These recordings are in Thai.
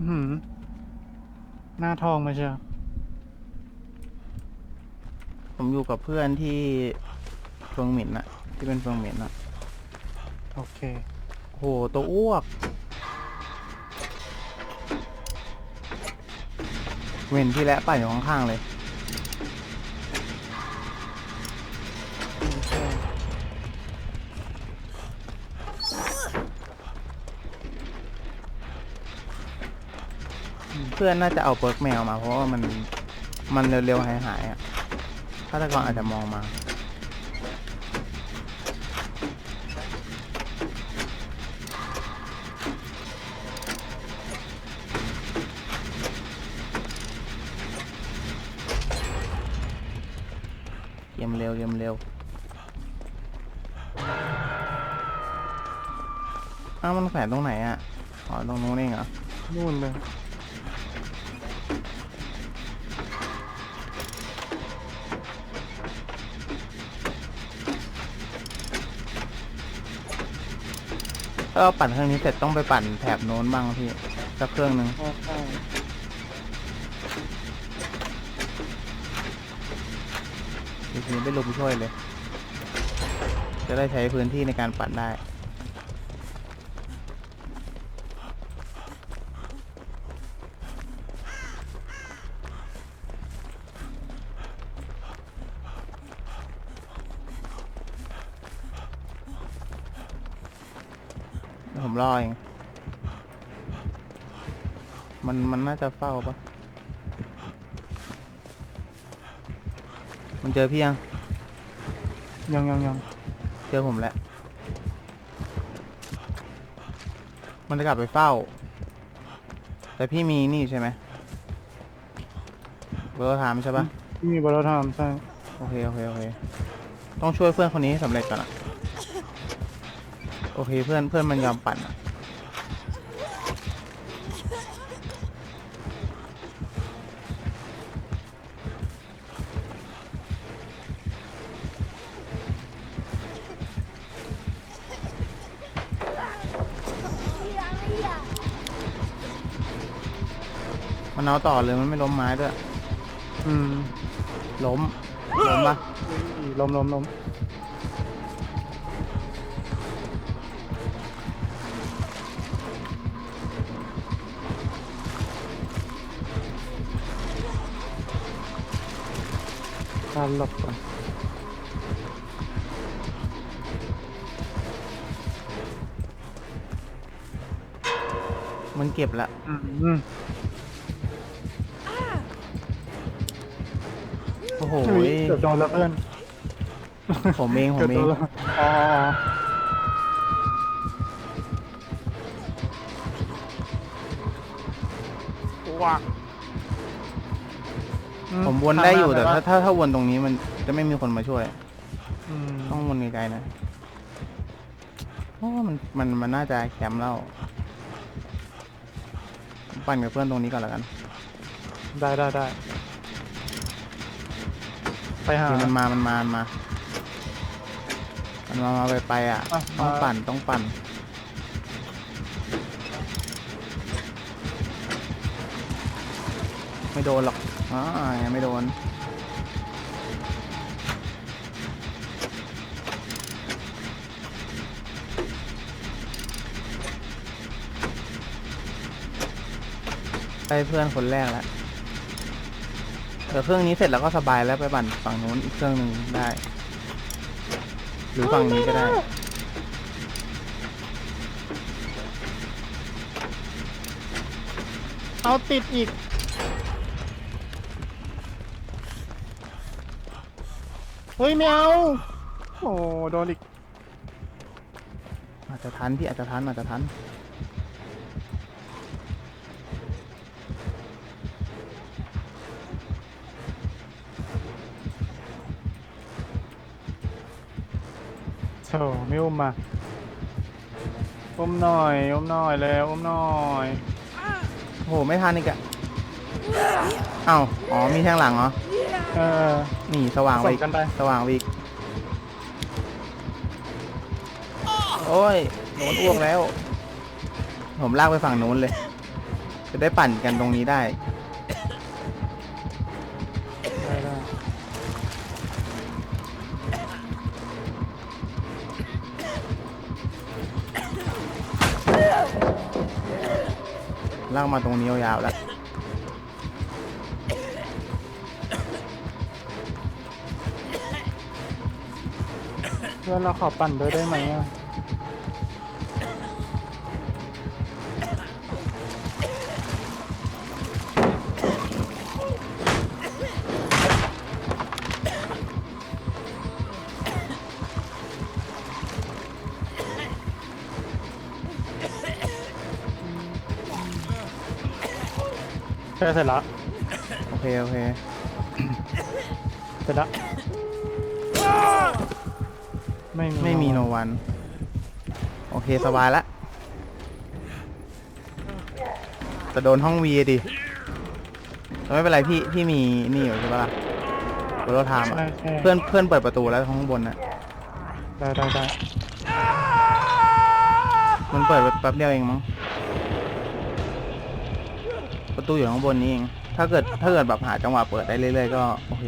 อื้อหือหน้าทองมาเชียวผมอยู่กับเพื่อนที่เฟืองหมินอะที่เป็นเฟืองหมินอะโอเค โห ตัวอ้วก เว้นที่และป่านอยู่ข้างๆเลย เพื่อนน่าจะเอาเปิร์กแมวมา เพราะว่ามันมันเร็วๆหายๆอะฆาตกรอาจจะมองมา เกมเร็วเกมเร็วอ้าวมันแขวนตรงไหนอะ อ๋อตรงนู้นเองเหรอนู่นเลย ถ้าเราปั่นเครื่องนี้เสร็จต้องไปปั่นแถบโน้นบ้างพี่สักเครื่องหนึ่งใช่ใช่ทีนี้ไปลุมช่วยเลย จะได้ใช้พื้นที่ในการปั่นได้ มันมันน่าจะเฝ้าปะมันเจอพี่ยัง ยังยังยังเจอผมแล้ว มันจะกลับไปเฝ้า แต่พี่มีนี่ใช่ไหมเบอร์ถามใช่ปะที่มีบอลทามใช่โอเคโอเคโอเค ต้องช่วยเพื่อนคนนี้ให้สำเร็จก่อนอะโอเคเพื่อนเพื่อนมันยอมปั่นอะ เอาต่อเลยมันไม่ล้มไม้ด้วย อืม ล้ม ล้มปะล้มล้มล้มการหลบก่อนมันเก็บละ อืม เฮ้ยเกือบโดนแล้วเพื่อนผมเองผมเกือบเอโดงนแล้วอ๋ออ๋อว้าอืผมวนได้อยู่แต่ข้งหถ้าน้ถ้าถ้าวนตรงนี้มันจะไม่มีคนมาช่วยอืมต้องวนไกลๆนะเพราะว่ามันมันมันน่าจะแคมป์แล้วผมปั่นกับเพื่อนตรงนี้ก่อนแล้วกัน ได้ได้ได้ ไปหาเดี๋ยวมันมา มันมา มันมา มันมา มาไปไปอะ อะต้องมาปั่น ต้องปั่น ไม่โดนหรอกอ่ายังไม่โดน ได้เพื่อนคนแรกแล้ว เดี๋ยวเครื่องนี้เสร็จแล้วก็สบายแล้วไปปั่นฝั่งนู้นอีกเครื่องหนึ่งได้ หรือฝั่งนี้ก็ได้ เอาติดอีก เฮ้ยไม่เอาโอ้โดนอีก อาจจะทันพี่อาจจะทันอาจจะทัน โธ่ไม่อุ้มมาอุ้มหน่อยอุ้มหน่อยแล้วอุ้มหน่อยโหไม่ทันอีกอะเอ้าอ๋อมีแท่งหลังเหรอเออนี่สว่างไปส่อีงกกันไป สว่างไปอีกโอ้ยโดนอ้วกแล้ว ผมลากไปฝั่งนู้นเลยไปจะได้ปั่นกันตรงนี้ได้ได้ ลากมาตรงนี้ยาวๆแล้วเพื่อนเราขอปั่นด้วยได้ไหมอะ แค่เสร็จละโอเค โอเค เสร็จละไม่มีไม่มีโนวัน โอเค สบายละจะโดนห้องวีดิแต่ไม่เป็นไรพี่ พี่มีนี่อยู่ใช่ปะล่ะโปรโตไทม์ใช่อะใช่เพื่อนเพื่อนเปิดประตูแล้วห้องบนน่ะ ได้ได้ได้มันเปิดแป๊บเดียวเองมั้ง ประตูอยู่ข้างบนนี้เอง ถ้าเกิดถ้าเกิดแบบหาจังหวะเปิดได้เรื่อยๆก็โอเค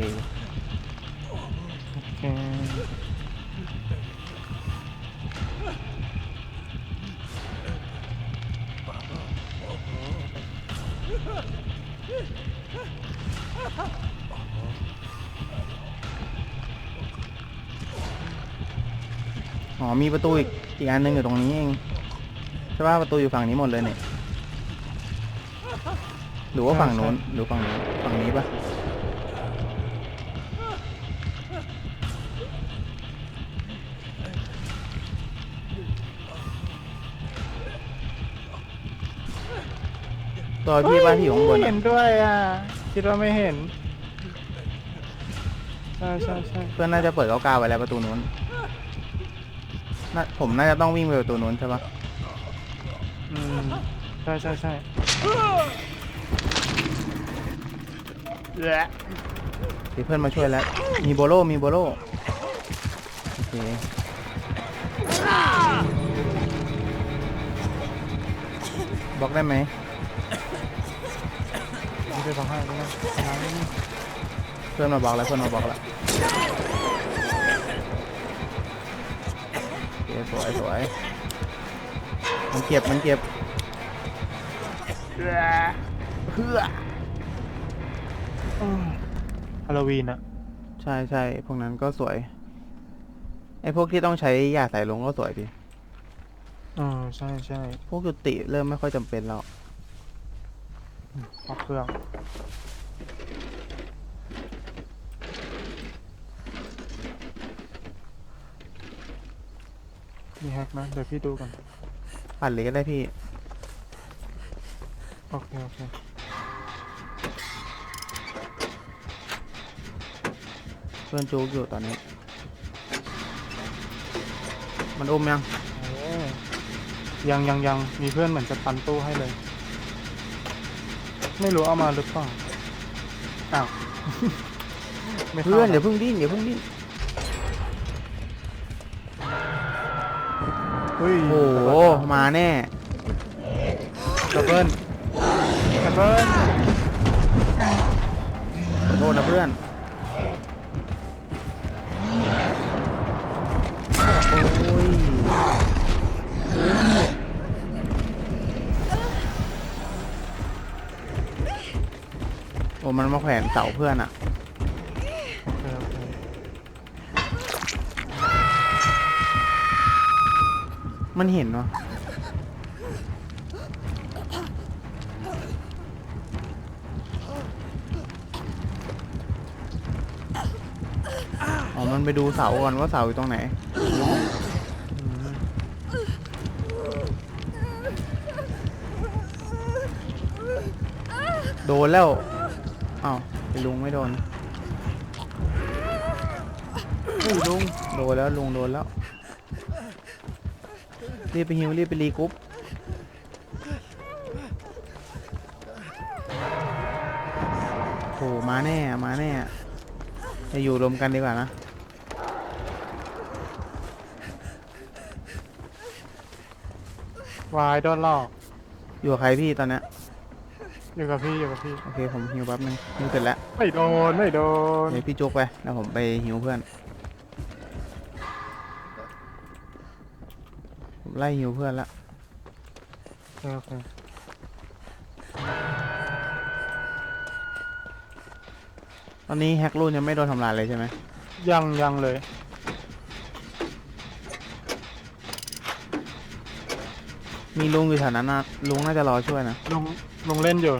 อ๋อมีประตูอีกอีกอันหนึงอยู่ตรงนี้เองใช่ป่ะประตูอยู่ฝั่งนี้หมดเลยเนี่ย รือว่าฝั่งนู้นหรือฝั่งนู้นฝั่งนี้ปะตัวพี่ป้าที่อยู่ข้างบนเห็อะนด้วยอะ คิดว่าไม่เห็น ใช่ใช่ใช่เพื่อนน่าจะเปิดเก้าเก้าไว้แล้วประตูนู้นน่าผมน่าจะต้องวิ่งไปประตูนู้นใช่ปะอืมใช่ใช่ใช่ และที่เพื่อนมาช่วยแล้ว มีโบโลมีโบโลโอเคบล็อกได้ไหมนี่ไปฟังให้ด้วยนะน้ำนี่เพื่อนมาบล็อกแล้วเพื่อนมาบล็อกแล้วโอเคสวยสวยมันเก็บมันเก็บเพื่อ ฮาโลวีนอะใช่ใช่พวกนั้นก็สวย ไอพวกที่ต้องใช้ยาใส่ลงก็สวยดีเออใช่ใช่พวกจุติเริ่มไม่ค่อยจำเป็นแล้วพักเครื่อง มีแฮกนะ เดี๋ยวพี่ดูก่อน ปั่นเลยก็ได้พี่ โอเค โอเค เพื่อนจูกอยู่ตอนนี้ มันอุ้มยังโอ้ยังยังยังมีเพื่อนเหมือนจะปันตู้ให้เลย ไม่รู้เอามาหรือเปล่าอ้าว ไม่ข้าเพื่อนหรเดี๋ยวเพิ่งดิ้นเดี๋ยวเพิ่งดิ้น เฮ้ยโอ้โห มาแน่ดับเบิ้ลดับเบิ้ลขอโทษนะเพื่อน โอ้มันมาแขวนเสาเพื่อนอะมันเห็นวะอ๋อ มันไปดูเสาก่อนว่าเสาอยู่ตรงไหน โดนแล้ว อ้าวไอ้ลุงไม่โดนเฮ้ยลุงโดนแล้วลุงโดนแล้วรีบไปฮิวรีบไปรีกรุ๊ปโหมาแน่มาแน่จะอยู่รวมกันดีกว่านะวายโดนหลอกอยู่กับใครพี่ตอนเนี้ย อยู่กับพี่อยู่กับพี่โอเคผมฮิวแป๊บนึงฮิวเสร็จแล้วไม่โดนไม่โดนเดี๋ยวพี่จุกไปแล้วผมไปฮิวเพื่อนผมไล่ฮิวเพื่อนละโอเคโอเคตอนนี้แฮกรูนยังไม่โดนทำลายเลยใช่ไหมยังยังเลยมีลุงอยู่แถวนั้นนะลุงน่าจะรอช่วยนะลุง ลุงเล่นอยู่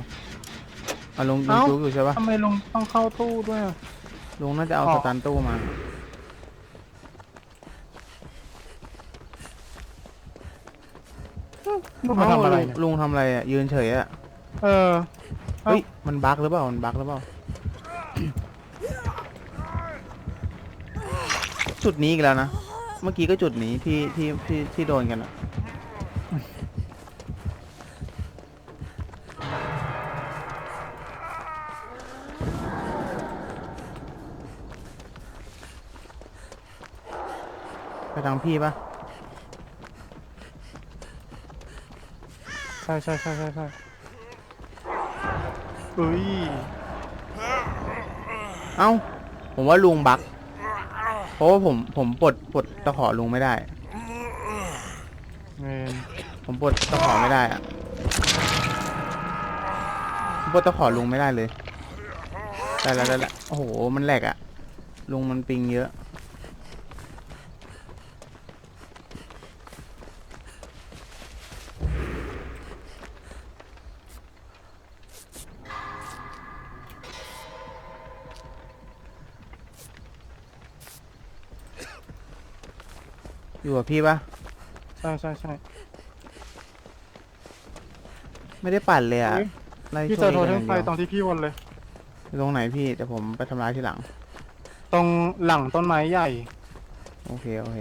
เอาลุงลุงเอ้าจุกอยู่ใช่ปะทำไมลุงต้องเข้าตู้ด้วยอะลุงน่าจะเอาอ๋อสตันตู้มา ลุงมาทำอะไรเอ้าเนี่ยลุงทำอะไรอะ ยืนเฉยอะ เออ เอ้า เฮ้ย มันบั๊กหรือเปล่า มันบั๊กหรือเปล่า จุดนี้อีกแล้วนะ เมื่อกี้ก็จุดนี้ที่ที่ที่ที่โดนกันอะ พี่ปะใช่ใช่ใช่ใช่ใช่เอ้ย เอ้า ผมว่าลุงบั๊กเพราะว่าผมผมปลดปลดตะขอลุงไม่ได้ เงินผมปลดตะขอไม่ได้อะผมปลดตะขอลุงไม่ได้เลยได้แล้วได้แล้วโอ้โห มันแหลกอะลุงมันปิงเยอะ พี่ปะใช่ใช่ใช่ไม่ได้ปั่นเลยอะเฮ้ยไล่พี่ช่เจวอยโทรกันอเทมย่างไฟเดียวตรงที่พี่วนเลย ตรงไหนพี่แต่ผมไปทำร้ายทีหลัง ตรงหลังต้นไม้ใหญ่ โอเคโอเค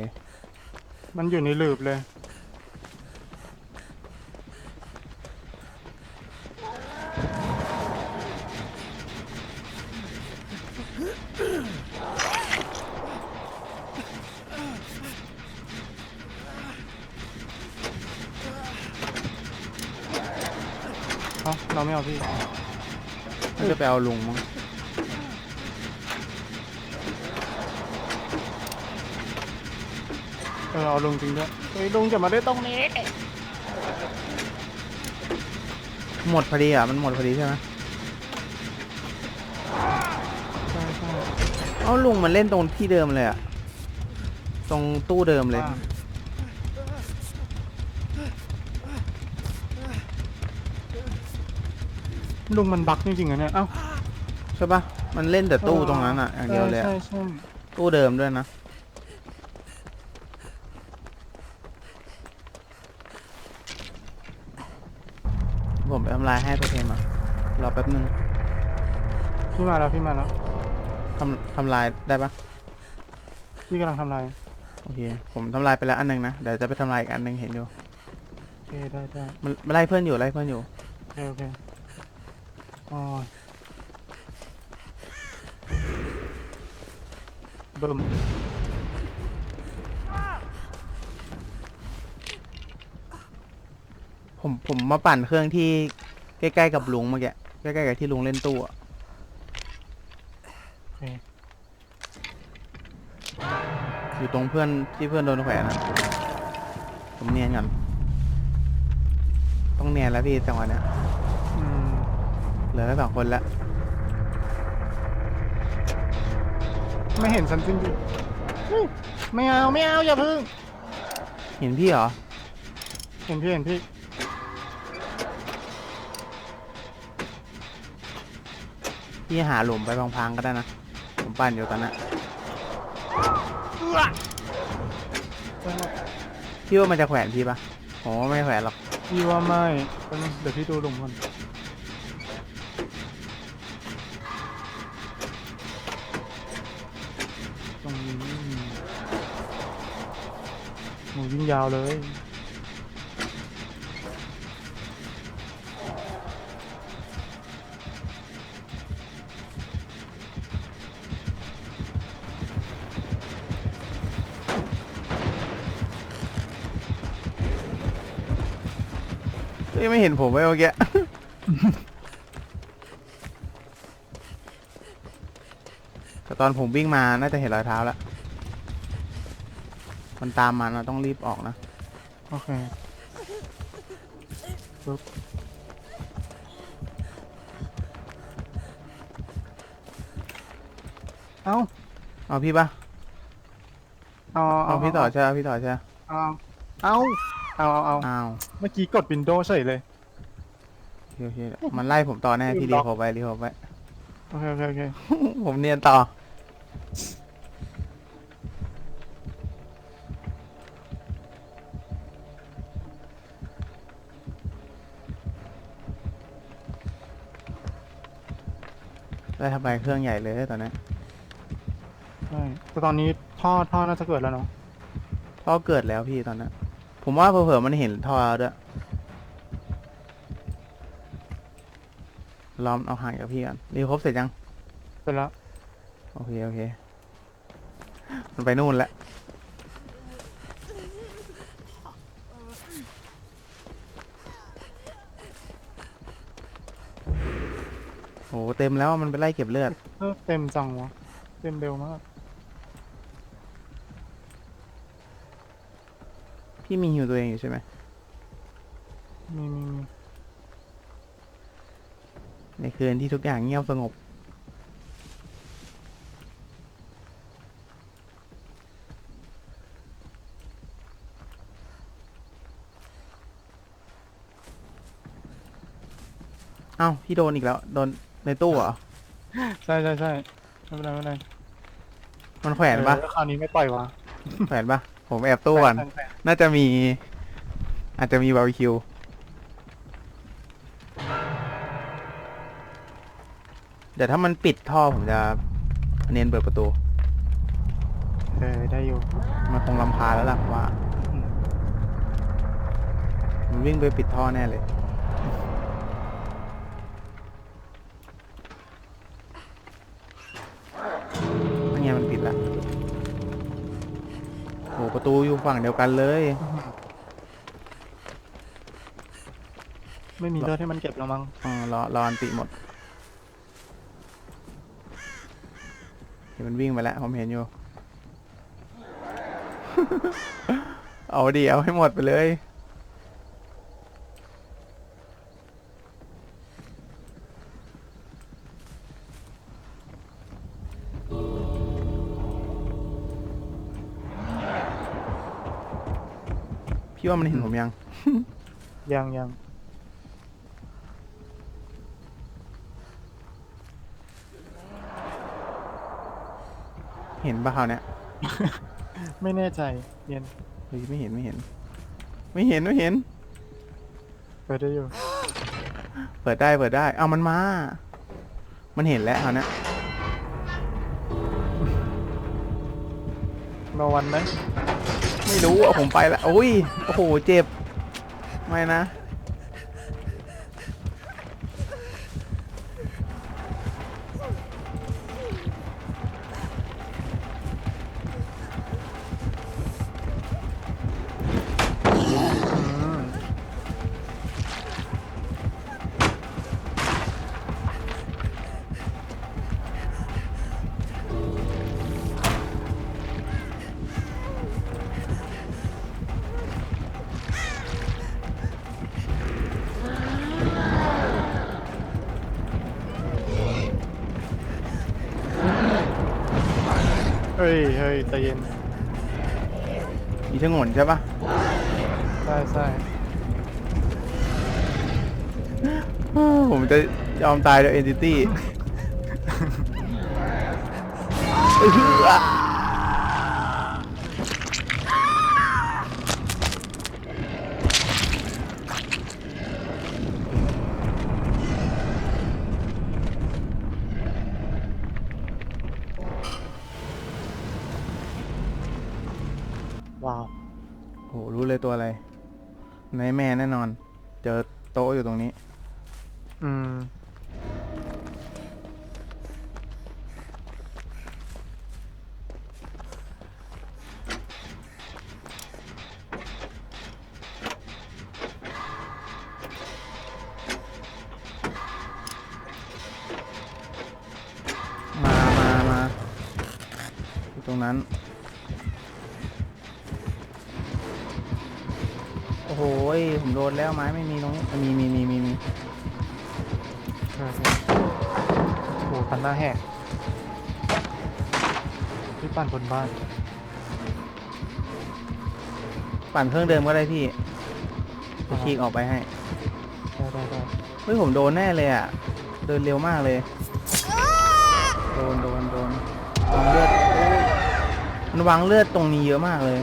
มันอยู่ในหลืบเลย เอ้าเราไม่เอาพี่น่าจะไปเอาลุงมั้งเออเอาลุงจริงด้วยเฮ้ยลุงจะมาได้ตรงนี้หมดพอดีอะ มันหมดพอดีใช่ไหมใช่ใช่เอ้าลุงมันเล่นตรงที่เดิมเลยอะ ตรงตู้เดิมเลยว่า ลุงมันบักจริงๆอะเนี่ยเอ้าใช่ปะมันเล่นแต่ตู้ตรงนั้นอะอย่างเดียวเลยอะใช่ใช่ตู้เดิมด้วยนะ ผมไปทำลายให้ตัวเทมอะรอแป๊บนึงพี่มาแล้วพี่มาแล้วทำทำลายได้ปะพี่กำลังทำอะไรโอเคผมทำลายไปแล้วอันหนึงนะเดี๋ยวจะไปทำลายอีกอันหนึงเห็นอยู่โอเคได้ได้มันมันไล่เพื่อนอยู่ไล่เพื่อนอยู่โอเคโอเค อ๋อบึ้มผมผมมาปั่นเครื่องที่ใกล้ๆกับลุงเมื่อกี้ใกล้ๆกับที่ลุงเล่นตู้อะโอเคอยู่ตรงเพื่อนที่เพื่อนโดนแขวนอะผมเนียนก่อนต้องเนียนแล้วพี่จังหวะเนี้ยอืมเห ลือแค่สองคนแล้วไม่เห็นฉันจริงๆอุ๊ยไม่เอาไม่เอาอย่าพึ่ง เห็นพี่เหรอ เห็นพี่เห็นพี่พี่หาหลุมไปพังๆก็ได้นะ ผมปั่นอยู่ตอนนั้นพี่ว่ามันจะแขวนพี่ปะผมว่าไม่แขวนหรอกพี่ว่าไม่แป๊บนึงเดี๋ยวพี่ดูลุงก่อน ยิ่งยาวเลยยังไม่เห็นผมไว้เมื่อกี้ แต่ตอนผมวิ่งมา น่าจะเห็นรอยเท้าแล้ว มันตามมาเราต้องรีบออกนะ โอเคปึ๊บเอ้าเอาพี่ปะเอาเอาพี่ต่อใช่ไหมพี่ต่อใช่ไหมเอาเอาเอาเอาเอาอ้าวเมื่อกี้กดวินโดว์เฉยเลยโอเคโอเคมันไล่ผมต่อแน่ลืมพี่ล็รีอกโคไปรีโคไปโอเคโอเคโอเคผมเนียนต่อ ได้ทำไมเครื่องใหญ่เลยตอนนี้ใช่แต่ตอนนี้ท่อท่อน่าจะเกิดแล้วเนาะท่อเกิดแล้วพี่ตอนนั้นผมว่าเผลอๆมันเห็นท่อแล้วด้วยล้อมเอาห่างจากพี่กันรีครบเสร็จยังเสร็จแล้วโอเคโอเค มันไปนู่นแล้ว โหเต็มแล้วมันไปไล่เก็บเลือด เออเต็มจังวะ เต็มเร็วมาก พี่มีฮิวตัวเองอยู่ใช่ไหมมีมีมีในคืนที่ทุกอย่างเงียบสงบ เอ้าพี่โดนอีกแล้ว โดน ในตู้เหรอ ใช่ใช่ใช่ไม่เป็นไรไม่เป็นไรมันแขวนปะเออแล้วคราวนี้ไม่ปล่อยวะแขวนปะผมแอบตู้ก่อน แขแขวนน่าจะมี อาจจะมีบาร์บีคิว เดี๋ยวถ้ามันปิดท่อผมจะเนียนเปิดประตู เออได้อยู่มันคงลำพาญแล้วล่ะผมว่า อืมมันวิ่งไปปิดท่อแน่เลย ตูอยู่ฝั่งเดียวกันเลย ไม่มีเลือดให้มันเก็บแล้วมั้งอ๋อรอรออันติหมดเห็นมันวิ่งไปแล้วผมเห็นอยู่ เอาดีเอาให้หมดไปเลย พี่ว่ามันเห็นผมยัง ยังยังเห็นปะเขาวเนี่ยไม่แน่ใจเย็นเฮ้ยไม่เห็นไม่เห็น ไม่เห็นไม่เห็น เปิดได้อยู่ เปิดได้เปิดได้ เอามันมา มันเห็นแล้วเขาวเนี่ยรอวันไหม ไม่รู้อะผมไปแล้วโอ้ย โอ้โห เจ็บ ไม่นะ ฮ้ยเฮ้ยใจเย็นมีชะงนใช่ปะใช่ใช่ผมจะยอมตายโดยเอนติตี้ เจอโต๊ะอยู่ตรงนี้ อืม มามามาตรงนั้น โอ้โหยผมโดนแล้วไม้ไม่ มีตรงนี้อะมีมีมีมีมีใช่ใช่โอ้โหตันหน้าแหกที่ปั่นบนบ้าน ปั่นเครื่องเดิมก็ได้พี่จะฉีกออกไปให้ได้ได้ได้เฮ้ยผมโดนแน่เลยอะ เดินเร็วมากเลย โดนโดนโดนวางเลือดโอ้ยมันวางเลือดตรงนี้เยอะมากเลย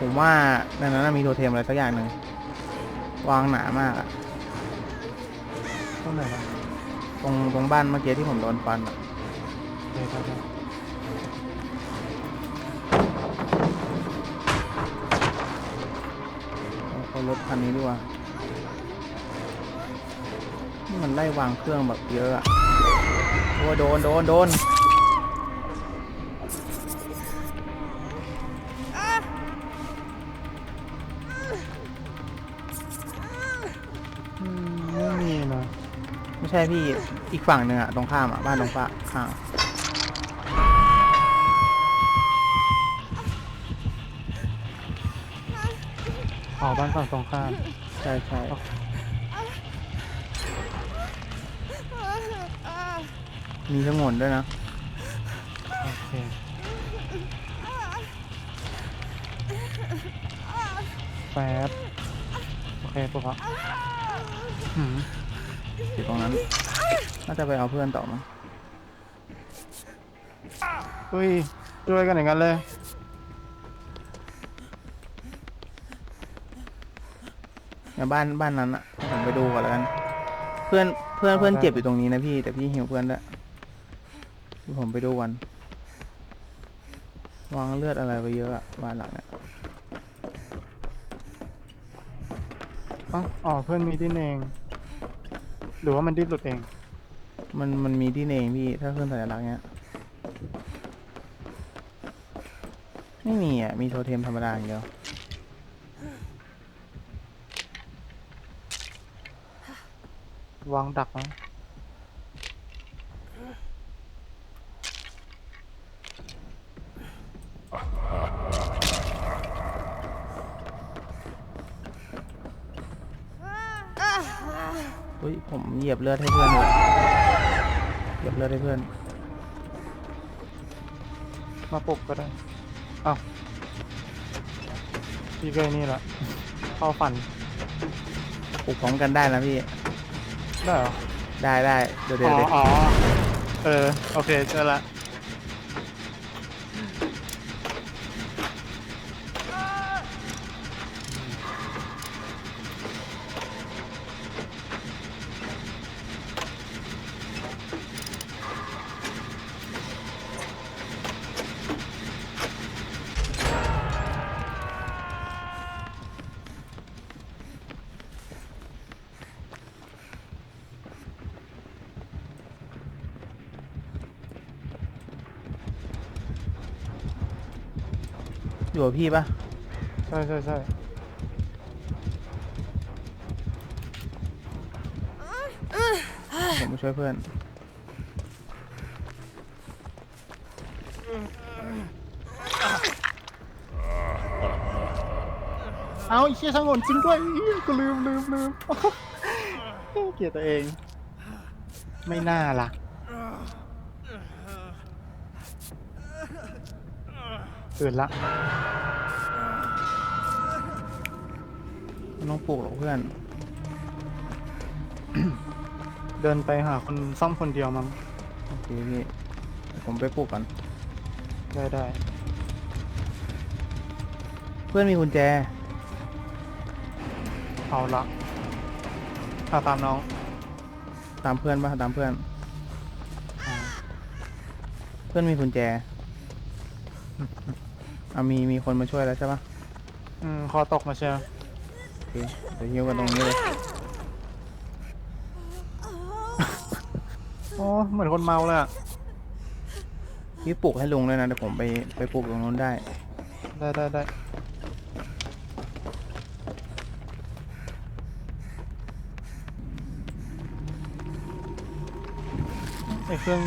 ผมว่าในนั้นนะมีโทเทมอะไรสักอย่างหนึ่ง วางหนามากอะตรงไหนนะตรงตรงบ้านเมื่อกี้ที่ผมโดนฟันอะได้ได้ได้เอาเอารถคันนี้ดีกว่านี่มันไล่วางเครื่องแบบเยอะอะโอ้ยโดนโดนโดน ไม่ใช่พี่ อีกฝั่งหนึ่งอะตรงข้ามอะบ้านตรงฝ้าข้างอ๋อบ้านฝั่งตรงข้ามใช่ใช่มีสงวนด้วยนะ โอเค แป๊บ โอเคปุ๊บครับ อืมอยู่ตรงนั้น น่าจะไปเอาเพื่อนต่อมั้งเฮ้ยช่วยกันอย่างนั้นเลย เนี่ยบ้านบ้านนั้นอะให้ผมไปดูก่อนแล้วกัน เพื่อนเพื่อนเพื่อนเจ็บอยู่ตรงนี้นะพี่ แต่พี่หิวเพื่อนด้วยเดี๋ยวผมไปดูกันวางเลือดอะไรไปเยอะอะบ้านหลังเนี่ยอ๋ออ๋อเพื่อนมีดิ้นเอง หรือว่ามันดิ้นหลุดเอง มันมันมีที่เนงพี่ ถ้าเครื่องสัญลักษณ์เนี้ย ไม่มีอะ มีโทเทมธรรมดาอย่างเดียว วางดักนะ เฮ้ ยผมเหยียบเลือดให้เพื่อนเลยเหยียบเลือดให้เพื่อน มาปลุกก็ได้อ้าวพี่เกยนี่แหละเข้าฝันปลุกพร้อมกันได้นะพี่ ได้เหรอได้ได้เดี๋ยวอ๋เดี๋ยวอเดี๋ยว อ๋อเออ โอเคเจอละ อยู่กับพี่ปะใช่ใช่ใช่ผมมาช่วยเพื่อน เอาไอ้เชี่ยช่างหนจริงด้วยเหี้ยกูลืมลืมลืม เกลียดตัวเอง ไม่น่าล่ะ ตื่นละ ไม่ต้องปลุกหรอกเพื่อน เดินไปหาคนซ่อมคนเดียวมั้งโอเคพี่เดี๋ยวผมไปปลุกก่อน ได้ได้เพื่อนมีกุญแจ เอาละเอาตามน้องตามเพื่อนปะตามเพื่อน อ่าเพื่อนมีกุญแจ อะมีมีคนมาช่วยแล้วใช่ปะอืมคอตกมาเชียว โอเคเดี๋ยวฮิวกันตรงนี้เลย โอ้เหมือนคนเมาเลยอะพี่ปลุกให้ลุงเลยนะเดี๋ยวผมไปไปปลุกตรงนู้นได้ ได้ได้ได้ไอเครื่อง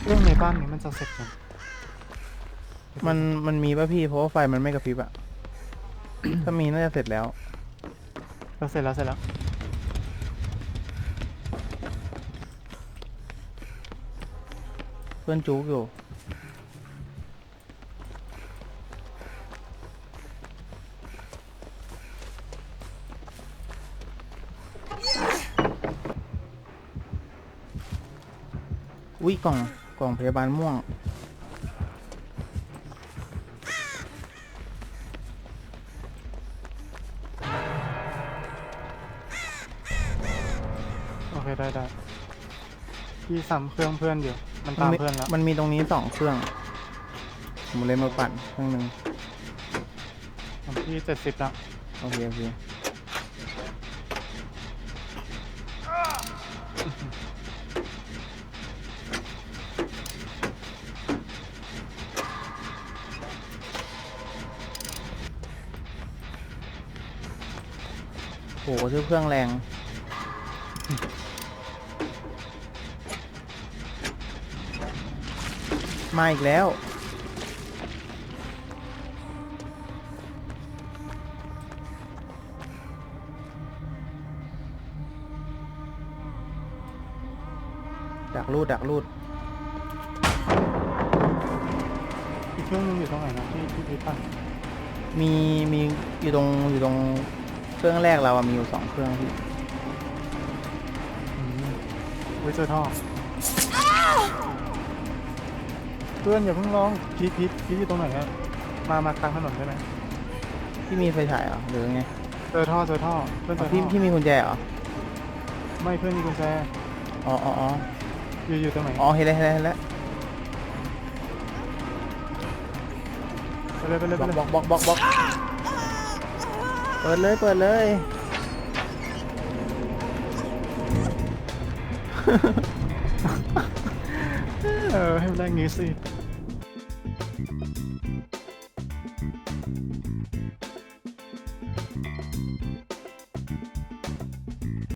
เครื่องในบ้านนี้มันจะเสร็จยังมันมันมีป่ะพี่เพราะว่าไฟมันไม่กระพริบอะ ถ้ามีน่าจะเสร็จแล้ว เราเสร็จแล้วเสร็จแล้วเพื่อนจุกอยู่อุ้ยกล่องกล่องพยาบาลม่วง พี่ซ้ำเครื่องเพื่อนอยู่ มันมัตามมีเพื่อนแล้ว มันมีตรงนี้สองเครื่อง ผมเลยมาปั่นเครื่องหนึ่งของพี่เจ็ดสิบแล้วโอเคโอเคโหชื่อเครื่องแรง มาอีกแล้ว ดักรูดดักรูดอีกเครื่องนึงอยู่ตรงไหนนะที่ที่พี่ปั้นมีมีอยู่ตรงอยู่ตรงเครื่องแรกเราอะมีอยู่สองเครื่องพี่อืมไว้เจอท่อ พื่อนอย่าเพิ่งร้องพีทพีทพีทอยู่ตรงไหนครับมามากลางถนนได้ไหมพี่มีไฟฉายเหรอหรือไงเจอท่อเจอท่อเพื่อนเจอ๋ออพี่ท่อพี่มีกุญแจเหรอไม่เพื่อนมีกุญแจอ๋ออ๋ออ๋ออยู่อยู่ตรงไหนอ๋อเห็นแล้วเห็นแล้วเห็นแล้วไปเลยไปเลยบไปล็อกเลยบล็อกบล็อกบล็อกบล็อกเปิดเลยเปิดเลย เออให้มันได้งี้สิ